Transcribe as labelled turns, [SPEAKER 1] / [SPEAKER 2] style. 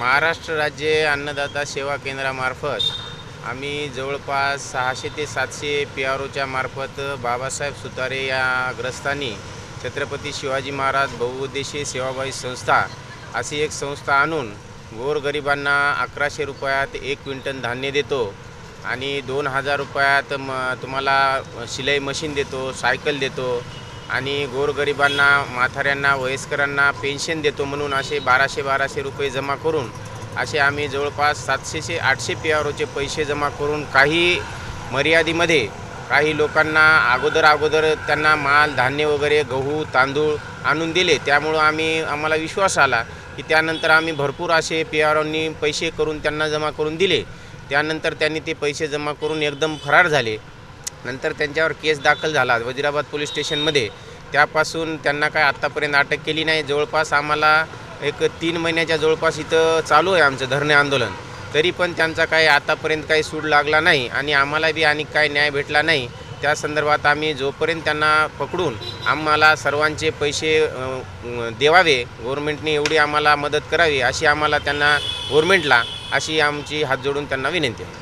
[SPEAKER 1] महाराष्ट्र राज्य अन्नदाता सेवा केंद्रामार्फत आम्ही जवळपास सहाशे ते सातशे पी आर ओच्या मार्फत बाबासाहेब सुतारे या ग्रस्तांनी छत्रपती शिवाजी महाराज बहुउद्देशीय सेवाभावी संस्था अशी एक संस्था आणून गोरगरिबांना अकराशे रुपयात एक क्विंटल धान्य देतो आणि दोन हजार रुपयात म तुम्हाला शिलाई मशीन देतो सायकल देतो. आणि गोरगरिबांना म्हाताऱ्यांना वयस्करांना पेन्शन देतो म्हणून असे बाराशे बाराशे रुपये जमा करून असे आम्ही जवळपास सातशेशे आठशे पी आर ओचे पैसे जमा करून काही मर्यादेमध्ये काही लोकांना अगोदर अगोदर त्यांना माल धान्य वगैरे गहू तांदूळ आणून दिले. त्यामुळं आम्ही आम्हाला विश्वास आला की त्यानंतर आम्ही भरपूर असे पी आर ओनी पैसे करून त्यांना जमा करून दिले. त्यानंतर त्यांनी ते पैसे जमा करून एकदम फरार झाले. नंतर त्यांच्यावर केस दाखल झाला. वजिराबाद पोलीस स्टेशनमध्ये. त्यापासून त्यांना काय आत्तापर्यंत अटक केली नाही. जवळपास आम्हाला एक तीन महिन्याच्या जवळपास इथं चालू आहे आमचं धरणे आंदोलन. तरी पण त्यांचा काही आतापर्यंत काही सूड लागला नाही आणि आम्हाला बी आणि काय न्याय भेटला नाही. त्या संदर्भात आम्ही जोपर्यंत त्यांना पकडून आम्हाला सर्वांचे पैसे देवावे गव्हर्मेंटने एवढी आम्हाला मदत करावी अशी आम्हाला त्यांना गव्हर्मेंटला अशी आमची हात जोडून त्यांना विनंती आहे.